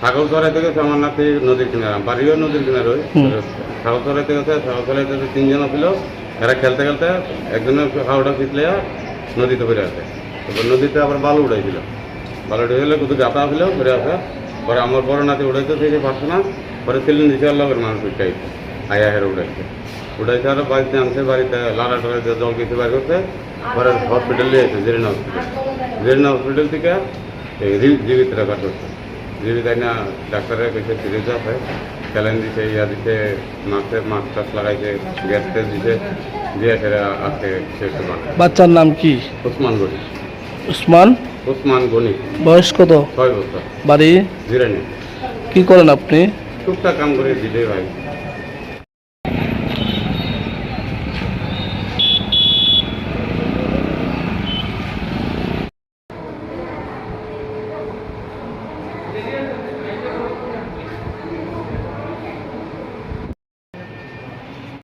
ছাগল চড়াইতে গেছে আমার নদীর কিনারে বাড়িও নদীর কিনারে ওই। হুম। ছাগল চড়াইতে গেছে ছাগল তিনজন ছিল এরা খেলতে খেলতে একজনের হাওড়া পিছলে নদীতে পড়ে আছে। তারপর নদীতে আবার বালু উড়াইছিল। বালু উঠে গেলে কিন্তু গাতা ছিল পড়ে আছে। পরে আমার বড় নাতি উড়াইতে থেকে পারছে না পরে সিলিন দিছে আল্লাহ মানুষ উঠাই আয়া হেরে উড়াইছে। উড়াইছে আর বাড়িতে আনছে বাড়িতে লালা টলাইতে জল কিছু বার করতে পরে হসপিটালে আছে জেরিনা হসপিটাল। জেরিনা হসপিটাল থেকে জীবিত রেকর্ড করছে। না ডাক্তারের কাছে সিরিজ আছে স্যালাইন দিছে ইয়া দিছে মাসে মাস্ক টাস লাগাইছে গ্যাস টেস্ট দিছে দিয়ে সেটা আজকে শেষ বাচ্চার নাম কি? ওসমান গনি। উসমান ওসমান গনি। বয়স কত? ছয় বছর। বাড়ি? জিরানি কি করেন আপনি? টুকটাক কাম করে দিলে ভাই।